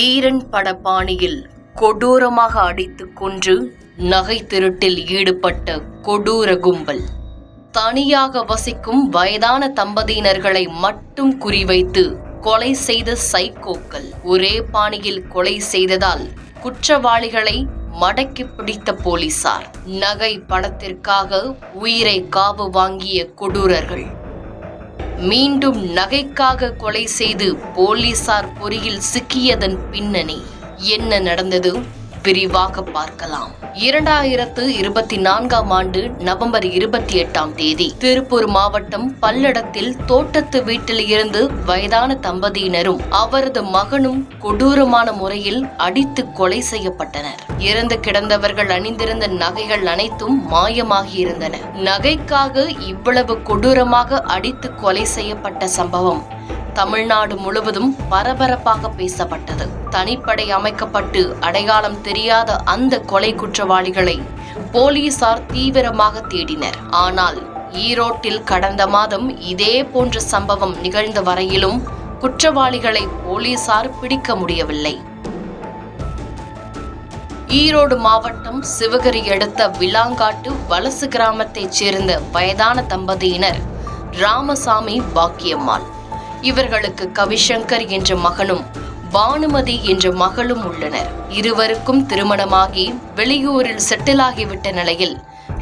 தீரன் பட பாணியில் கொடூரமாக அடித்துக் கொன்று நகை திருட்டில் ஈடுபட்ட கொடூர கும்பல். தனியாக வசிக்கும் வயதான தம்பதியினர்களை மட்டும் குறிவைத்து கொலை செய்த சைக்கோக்கள். ஒரே பாணியில் கொலை செய்ததால் குற்றவாளிகளை மடக்கி பிடித்த போலீசார். நகை படத்திற்காக உயிரை காவு வாங்கிய கொடூரர்கள். மீண்டும் நகைக்காக கொலை செய்து போலீசார் பொறியில் சிக்கியதன் பின்னணி. என்ன நடந்தது? விரிவாக பார்க்கலாம். இரண்டாயிரத்து இருபத்தி நான்காம் ஆண்டு நவம்பர் இருபத்தி எட்டாம் தேதி திருப்பூர் மாவட்டம் பல்லடத்தில் தோட்டத்து வீட்டில் இருந்து வயதான தம்பதியினரும் அவரது மகனும் கொடூரமான முறையில் அடித்து கொலை செய்யப்பட்டனர். இறந்து கிடந்தவர்கள் அணிந்திருந்த நகைகள் அனைத்தும் மாயமாகி இருந்தன. நகைக்காக இவ்வளவு கொடூரமாக அடித்து கொலை செய்யப்பட்ட சம்பவம் தமிழ்நாடு முழுவதும் பரபரப்பாக பேசப்பட்டது. தனிப்படை அமைக்கப்பட்டு அடையாளம் தெரியாத அந்த கொலை குற்றவாளிகளை போலீசார் தீவிரமாக தேடினர். ஆனால் ஈரோட்டில் கடந்த மாதம் இதே போன்ற சம்பவம் நிகழ்ந்த வரையிலும் குற்றவாளிகளை போலீசார் பிடிக்க முடியவில்லை. ஈரோடு மாவட்டம் சிவகிரி அடுத்த விளாங்காட்டு வலசு கிராமத்தைச் சேர்ந்த வயதான தம்பதியினர் ராமசாமி பாக்கியம்மாள். இவர்களுக்கு கவிசங்கர் என்ற மகனும் பானுமதி என்ற மகளும் உள்ளனர். இருவருக்கும் திருமணமாகி வெளியூரில் செட்டிலாகிவிட்ட நிலையில்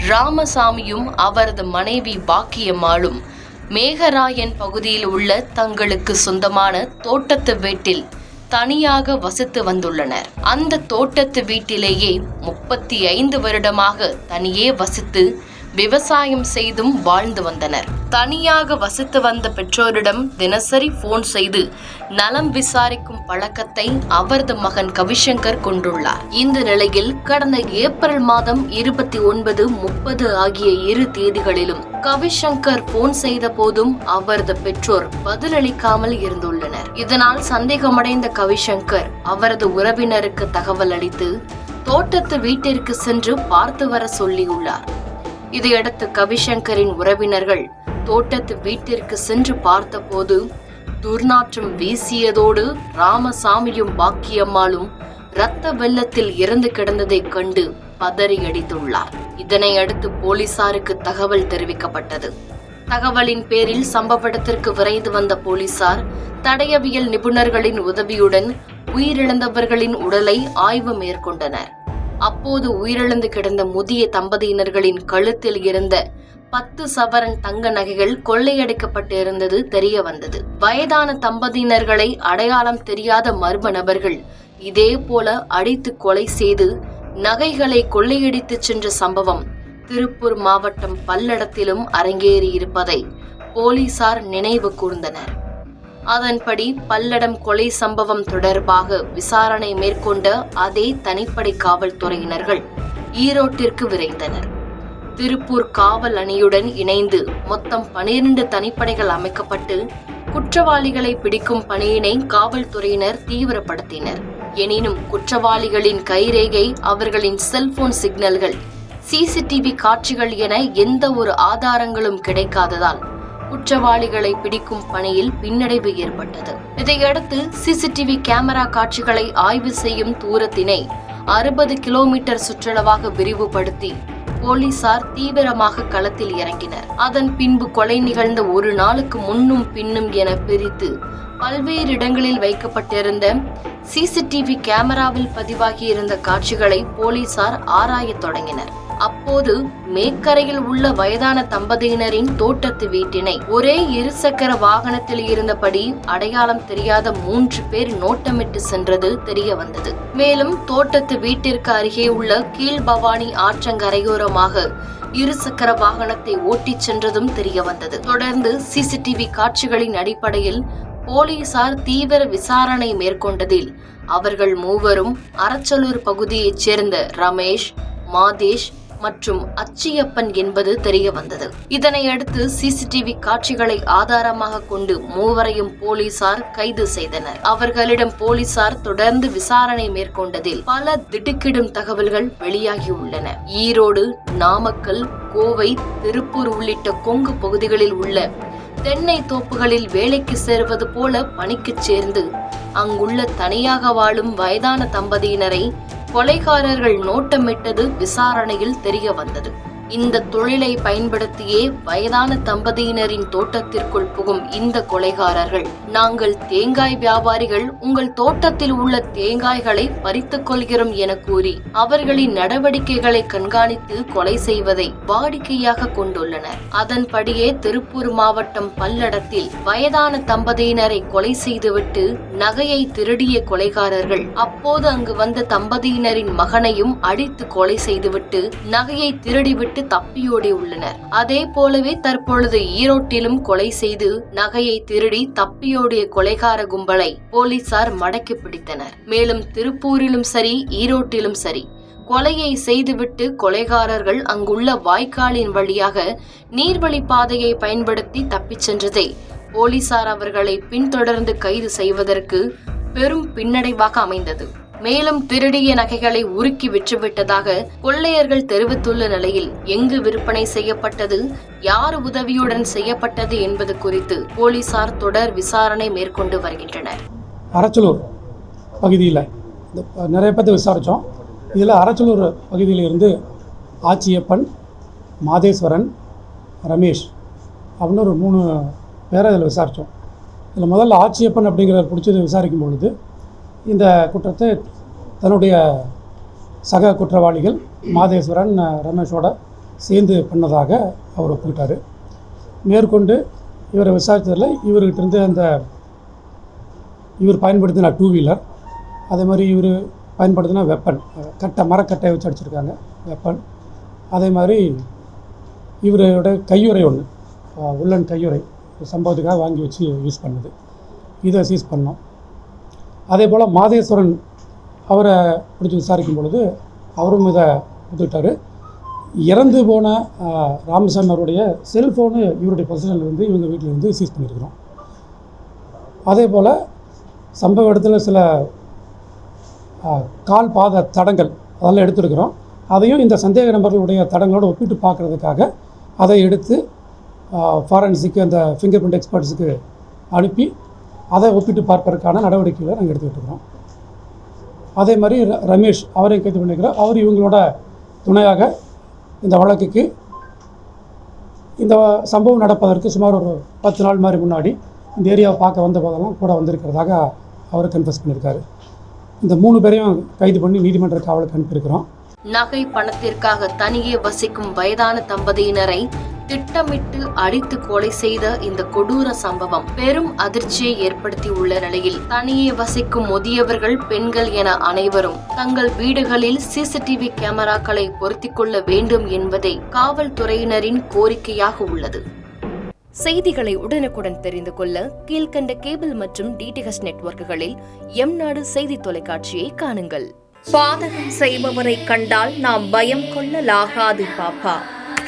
ராமசாமியும் அவரது மனைவி பாக்கியம்மாளும் மேகராயன் பகுதியில் உள்ள தங்களுக்கு சொந்தமான தோட்டத்து வீட்டில் தனியாக வசித்து வந்துள்ளனர். அந்த தோட்டத்து வீட்டிலேயே முப்பத்தி ஐந்து வருடமாக தனியே வசித்து விவசாயம் செய்தும் வாழ்ந்து வந்தனர். தனியாக வசித்து வந்த பெற்றோரிடம் தினசரி போன் செய்து நலம் விசாரிக்கும் பழக்கத்தை அவரது மகன் கவிசங்கர் கொண்டுள்ளார். இந்த நிலையில் கடந்த ஏப்ரல் மாதம் இருபத்தி ஒன்பது முப்பது ஆகிய இரு தேதிகளிலும் கவிசங்கர் போன் செய்த போதும் அவரது பெற்றோர் பதிலளிக்காமல் இருந்துள்ளனர். இதனால் சந்தேகமடைந்த கவிசங்கர் அவரது உறவினருக்கு தகவல் அளித்து தோட்டத்து வீட்டிற்கு சென்று பார்த்து வர சொல்லியுள்ளார். இதையடுத்து கவிசங்கரின் உறவினர்கள் தோட்டத்து வீட்டிற்கு சென்று பார்த்தபோது துர்நாற்றம் வீசியதோடு ராமசாமியும் பாக்கியம்மாளும் இரத்த வெள்ளத்தில் இறந்து கிடந்ததைக் கண்டு பதறியடித்துள்ளார் இதனையடுத்து இதனை அடுத்து போலீசாருக்கு தகவல் தெரிவிக்கப்பட்டது. தகவலின் பேரில் சம்பவ இடத்திற்கு விரைந்து வந்த போலீசார் தடயவியல் நிபுணர்களின் உதவியுடன் உயிரிழந்தவர்களின் உடலை ஆய்வு மேற்கொண்டனர். அப்போது உயிரிழந்து கிடந்த முதிய தம்பதியினர்களின் கழுத்தில் இருந்த பத்து சவரன் தங்க நகைகள் கொள்ளையடிக்கப்பட்டிருந்தது தெரிய வந்தது. வயதான தம்பதியினர்களை அடையாளம் தெரியாத மர்ம நபர்கள் இதே போல அடித்து கொலை செய்து நகைகளை கொள்ளையடித்து சென்ற சம்பவம் திருப்பூர் மாவட்டம் பல்லடத்திலும் அரங்கேறியிருப்பதை போலீசார் நினைவு கூர்ந்தனர். அதன்படி பல்லடம் கொலை சம்பவம் தொடர்பாக விசாரணை மேற்கொண்ட அதே தனிப்படை காவல்துறையினர்கள் ஈரோட்டிற்கு விரைந்தனர். திருப்பூர் காவல் அணியுடன் இணைந்து மொத்தம் பனிரெண்டு தனிப்படைகள் அமைக்கப்பட்டு குற்றவாளிகளை பிடிக்கும் பணியினை காவல்துறையினர் தீவிரப்படுத்தினர். எனினும் குற்றவாளிகளின் கைரேகை அவர்களின் செல்போன் சிக்னல்கள் சிசிடிவி காட்சிகள் என எந்த ஒரு ஆதாரங்களும் கிடைக்காததால் குற்றவாளிகளை பிடிக்கும் பணியில் பின்னடைவு ஏற்பட்டது. இதையடுத்து சிசிடிவி கேமரா காட்சிகளை ஆய்வு செய்யும் தூரத்தினை அறுபது கிலோமீட்டர் சுற்றளவாக விரிவுபடுத்தி போலீசார் தீவிரமாக களத்தில் இறங்கினர். அதன் பின்பு கொலை நிகழ்ந்த ஒரு நாளுக்கு முன்னும் பின்னும் என பிரித்து பல்வேறு இடங்களில் வைக்கப்பட்டிருந்த சிசிடிவி கேமராவில் பதிவாகியிருந்த காட்சிகளை போலீசார் ஆராயத் தொடங்கினர். அப்போது மேற்கரையில் உள்ள வயதான தம்பதியினரின் தோட்டத்து வீட்டினை ஒரே இருசக்கர வாகனத்தில் இருந்தபடி அடையாளம் தெரியாத மூன்று பேர் நோட்டமிட்டு சென்றது தெரிய வந்தது. மேலும் தோட்டத்து வீட்டிற்கு அருகே உள்ள கீழ்பவானி ஆற்றங்கரையோரமாக இருசக்கர வாகனத்தை ஓட்டிச் சென்றதும் தெரிய வந்தது. தொடர்ந்து சிசிடிவி காட்சிகளின் அடிப்படையில் போலீசார் தீவிர விசாரணை மேற்கொண்டதில் அவர்கள் மூவரும் அரச்சலூர் பகுதியைச் சேர்ந்த ரமேஷ் மாதேஷ் மற்றும் அச்சியப்பன் என்பது தெரிய வந்தது. இதனையடுத்து சிசிடிவி காட்சிகளை ஆதாரமாக கொண்டு மூவரையும் போலீசார் கைது செய்தனர். அவர்களிடம் போலீசார் தொடர்ந்து விசாரணை மேற்கொண்டதில் பல திடுக்கிடும் தகவல்கள் வெளியாகியுள்ளன ஈரோடு நாமக்கல் கோவை திருப்பூர் உள்ளிட்ட கொங்கு பகுதிகளில் உள்ள தென்னை தோப்புகளில் வேலைக்கு சேருவது போல பணிக்குச் சேர்ந்து அங்குள்ள தனியாக வாழும் வயதான தம்பதியினரை கொலைகாரர்கள் நோட்டமிட்டது விசாரணையில் தெரிய வந்தது. இந்த தொழிலை பயன்படுத்தியே வயதான தம்பதியினரின் தோட்டத்திற்குள் புகும் இந்த கொலைகாரர்கள். நாங்கள் தேங்காய் வியாபாரிகள் உங்கள் தோட்டத்தில் உள்ள தேங்காய்களை பறித்துக் கொள்கிறோம் என கூறி அவர்களின் நடவடிக்கைகளை கண்காணித்து கொலை செய்வதை வாடிக்கையாக கொண்டுள்ளனர். அதன்படியே திருப்பூர் மாவட்டம் பல்லடத்தில் வயதான தம்பதியினரை கொலை செய்துவிட்டு நகையை திருடிய கொலைகாரர்கள் அப்போது அங்கு வந்த தம்பதியினரின் மகனையும் அடித்து கொலை செய்துவிட்டு நகையை திருடிவிட்டு தப்பியோடி உள்ளனர். அதே போலவே தற்பொழுது ஈரோட்டிலும் கொலை செய்து நகையை திருடி தப்பியோடிய கொலைகார கும்பலை போலீசார் மடக்கி பிடித்தனர். மேலும் திருப்பூரிலும் சரி ஈரோட்டிலும் சரி கொலையை செய்துவிட்டு கொலைகாரர்கள் அங்குள்ள வாய்க்காலின் வழியாக நீர்வழி பாதையை பயன்படுத்தி தப்பிச் சென்றதை போலீசார் அவர்களை பின்தொடர்ந்து கைது செய்வதற்கு பெரும் பின்னடைவாக அமைந்தது. மேலும் திருடிய நகைகளை உருக்கி விற்றுவிட்டதாக கொள்ளையர்கள் தெரிவித்துள்ள நிலையில் எங்கு விற்பனை செய்யப்பட்டது யார் உதவியுடன் செய்யப்பட்டது என்பது குறித்து போலீசார் தொடர் விசாரணை மேற்கொண்டு வருகின்றனர். அரச்சலூர் பகுதியில் இந்த நிறைய பேர்த்து விசாரித்தோம் இதில் அரச்சலூர் பகுதியில் இருந்து ஆச்சியப்பன் மாதேஸ்வரன் ரமேஷ் அப்படின்னு ஒரு மூணு பேரை இதில் விசாரித்தோம் இதில் முதல்ல ஆச்சியப்பன் அப்படிங்கிறத பிடிச்சது விசாரிக்கும் பொழுது இந்த குற்றத்தை தன்னுடைய சக குற்றவாளிகள் மாதேஸ்வரன் ரமேஷோட சேர்ந்து பண்ணதாக அவர் ஒப்புக்கிட்டார் மேற்கொண்டு இவரை விசாரித்ததில் இவர்கிட்டருந்து அந்த இவர் பயன்படுத்தின டூ வீலர் அதே மாதிரி இவர் பயன்படுத்தின வெப்பன் கட்டை மரக்கட்டையை வச்சு அடிச்சிருக்காங்க வெப்பன் அதே மாதிரி இவரோட கையுறை ஒன்று உள்ளன் கையுறை சம்பவத்துக்காக வாங்கி வச்சு யூஸ் பண்ணுது. இதை சீஸ் பண்ணோம். அதே போல் மாதேஸ்வரன் அவரை பிடிச்சி விசாரிக்கும் பொழுது அவரும் இதை ஒத்துக்கிட்டாரு. இறந்து போன ராமசாமி அவருடைய செல்ஃபோனு இவருடைய பொசிஷனில் இருந்து இவங்க வீட்டில் இருந்து சீஸ் பண்ணியிருக்கிறோம். அதே போல் சம்பவ இடத்துல சில கால் பாத தடங்கள் அதெல்லாம் எடுத்துருக்குறோம். அதையும் இந்த சந்தேக நபர்களுடைய தடங்களோடு ஒப்பிட்டு பார்க்குறதுக்காக அதை எடுத்து ஃபாரன்சிக்கு அந்த ஃபிங்கர் பிரிண்ட் எக்ஸ்பர்ட்ஸுக்கு அனுப்பி அதை ஒப்பிட்டு பார்ப்பதற்கான நடவடிக்கைகளை நாங்கள் எடுத்துக்கிட்டு இருக்கிறோம். அதே மாதிரி ர- ரமேஷ் அவரையும் கைது பண்ணிக்கிறோம் அவர் இவங்களோட துணையாக இந்த வழக்குக்கு இந்த சம்பவம் நடப்பதற்கு சுமார் ஒரு பத்து நாள் மாதிரி முன்னாடி இந்த ஏரியாவை பார்க்க வந்த போதெல்லாம் கூட வந்திருக்கிறதாக அவர் கன்ஃபர்ஸ் பண்ணியிருக்காரு. இந்த மூணு பேரையும் கைது பண்ணி நீதிமன்ற காவலுக்கு அனுப்பியிருக்கிறோம். நகை பணத்திற்காக தனியே வசிக்கும் வயதான தம்பதியினரை திட்டமிட்டு அடித்து கொலை செய்த இந்த கொடூர சம்பவம் பெரும் அதிர்ச்சியை ஏற்படுத்தி உள்ள நிலையில் தனியே வசிக்கும் முதியவர்கள் பெண்கள் என அனைவரும் தங்கள் வீடுகளில் சிசிடிவி கேமராக்களை பொருத்திக் கொள்ள வேண்டும் என்பதே காவல்துறையினரின் கோரிக்கையாக உள்ளது. செய்திகளை உடனுக்குடன் தெரிந்து கொள்ள கீழ்க்கண்ட கேபிள் மற்றும் டிடிஹெச் நெட்வொர்க்குகளில் எம் நாடு செய்தி தொலைக்காட்சியை காணுங்கள். பாதகம் செய்பவரை கண்டால் நாம் பயம் கொள்ளலாகாது பாப்பா.